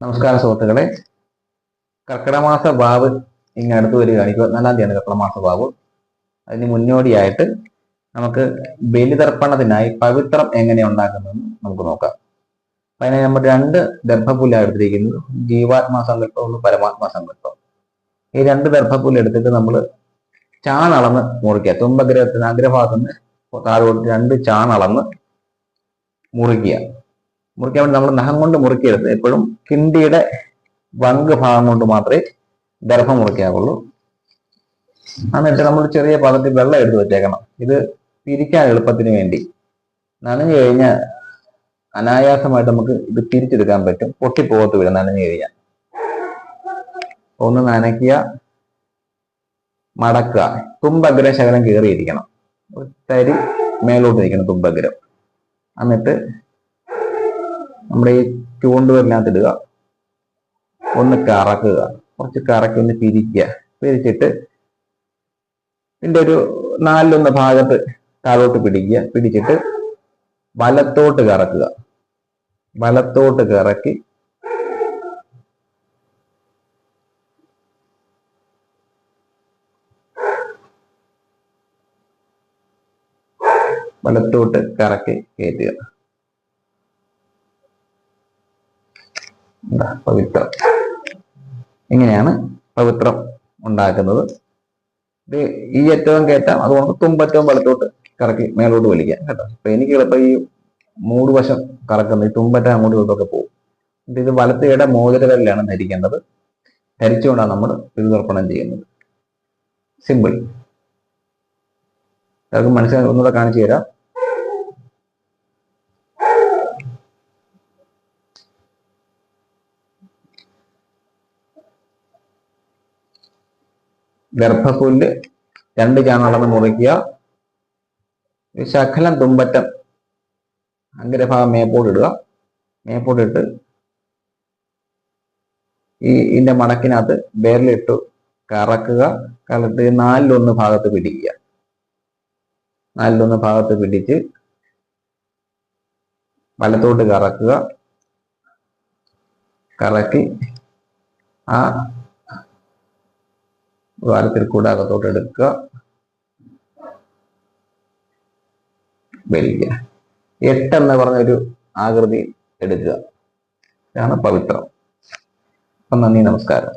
നമസ്കാരം സുഹൃത്തുക്കളെ. കർക്കിടമാസ ബാവ് ഇങ്ങ് അടുത്ത് വരികയാണ്. ഇരുപത്തിനാലാം തീയതിയാണ് കർക്കിടമാസ ബാവ് അതിന് മുന്നോടിയായിട്ട് നമുക്ക് ബലിതർപ്പണത്തിനായി പവിത്രം എങ്ങനെ ഉണ്ടാക്കുന്നതെന്ന് നമുക്ക് നോക്കാം. അപ്പൊ അതിനെ നമ്മൾ രണ്ട് ദർഭപുല്ലാണ് എടുത്തിരിക്കുന്നത്. ജീവാത്മാ സങ്കല്പം പരമാത്മാ സങ്കല്പം. ഈ രണ്ട് ദർഭപുല്ല് എടുത്തിട്ട് നമ്മൾ ചാണളന്ന് മുറിക്കുക. തുമ്പഗ്രഹത്തിന് അഗ്രഭാഗത്തുനിന്ന് താഴോട്ട് രണ്ട് ചാണളന്ന് മുറിക്കുക. മുറിക്കാൻ വേണ്ടി നമ്മൾ നഖം കൊണ്ട് മുറിക്കരുത് എപ്പോഴും കിണ്ടിയുടെ വങ്ക് ഭാഗം കൊണ്ട് മാത്രമേ ഗർഭം മുറിക്കാവുള്ളൂ. എന്നിട്ട് നമ്മൾ ചെറിയ പാത്രത്തിൽ വെള്ളം എടുത്ത് വെച്ചേക്കണം. ഇത് പിരിക്കാൻ എളുപ്പത്തിന് വേണ്ടി. നനഞ്ഞു കഴിഞ്ഞാൽ അനായാസമായിട്ട് നമുക്ക് ഇത് തിരിച്ചെടുക്കാൻ പറ്റും. പൊട്ടിപ്പോകത്ത് വരും നനഞ്ഞു കഴിഞ്ഞാൽ. ഒന്ന് നനയ്ക്കുക മടക്കുക. തുമ്പഗ്രം ശകലം കയറിയിരിക്കണം തരി മേലോട്ട് നിൽക്കണം തുമ്പഗ്രം. എന്നിട്ട് നമ്മുടെ ഈ ചൂണ്ടുവരിനകത്ത് ഇടുക. ഒന്ന് കറക്കുക. കുറച്ച് കറക്കി ഒന്ന് പിരിക്കുക. പിരിച്ചിട്ട് ഇതിന്റെ ഒരു നാലിലൊന്ന് ഭാഗത്ത് താഴോട്ട് പിടിക്കുക. പിടിച്ചിട്ട് വലത്തോട്ട് കറക്കുക. വലത്തോട്ട് കറക്കി വലത്തോട്ട് കറക്കി കയറ്റുക. എന്താ പവിത്രം? ഇങ്ങനെയാണ് പവിത്രം ഉണ്ടാക്കുന്നത്. ഇത് ഈ ഏറ്റവും കയറ്റാം അതുകൊണ്ട് തുമ്പറ്റവും വലത്തോട്ട് കറക്കി മേലോട്ട് വലിക്കാം കേട്ടോ. അപ്പൊ എനിക്ക് എളുപ്പം ഈ മൂട് വശം കറക്കുന്ന ഈ തുമ്പറ്റ അങ്ങോട്ട് ഇങ്ങോട്ടൊക്കെ പോകും. ഇത് വലത്തയുടെ മോതിരവിരലാണ് ധരിക്കേണ്ടത്. ധരിച്ചുകൊണ്ടാണ് നമ്മൾ പിതൃതർപ്പണം ചെയ്യുന്നത്. സിമ്പിൾ. എല്ലാവർക്കും മനസ്സിലായി? ഒന്നുകൂടെ കാണിച്ചു തരാം. ഗർഭപുല്ല് രണ്ട് ചാണളന്ന് മുറിക്കുക. ശകലം തുമ്പറ്റം അഗ്രഭാഗം മേപ്പോട്ടിടുക ഇടുക. മേപ്പോട്ട് ഇട്ട് ഈ ഇതിന്റെ മടക്കിനകത്ത് ബേറിലിട്ട് കറക്കുക. കലത്ത് നാലിലൊന്ന് ഭാഗത്ത് പിടിക്കുക. നാലിലൊന്ന് ഭാഗത്ത് പിടിച്ച് വലത്തോട്ട് കറക്കുക. കറക്കി ആ ദ്വാരത്തിൽ കൂടെ അകത്തോട്ട് എടുക്കുക വലിക്കുക എട്ടെന്ന് പറഞ്ഞൊരു ആകൃതി എടുക്കുക. ഇതാണ് പവിത്രം. അപ്പം നന്ദി നമസ്കാരം.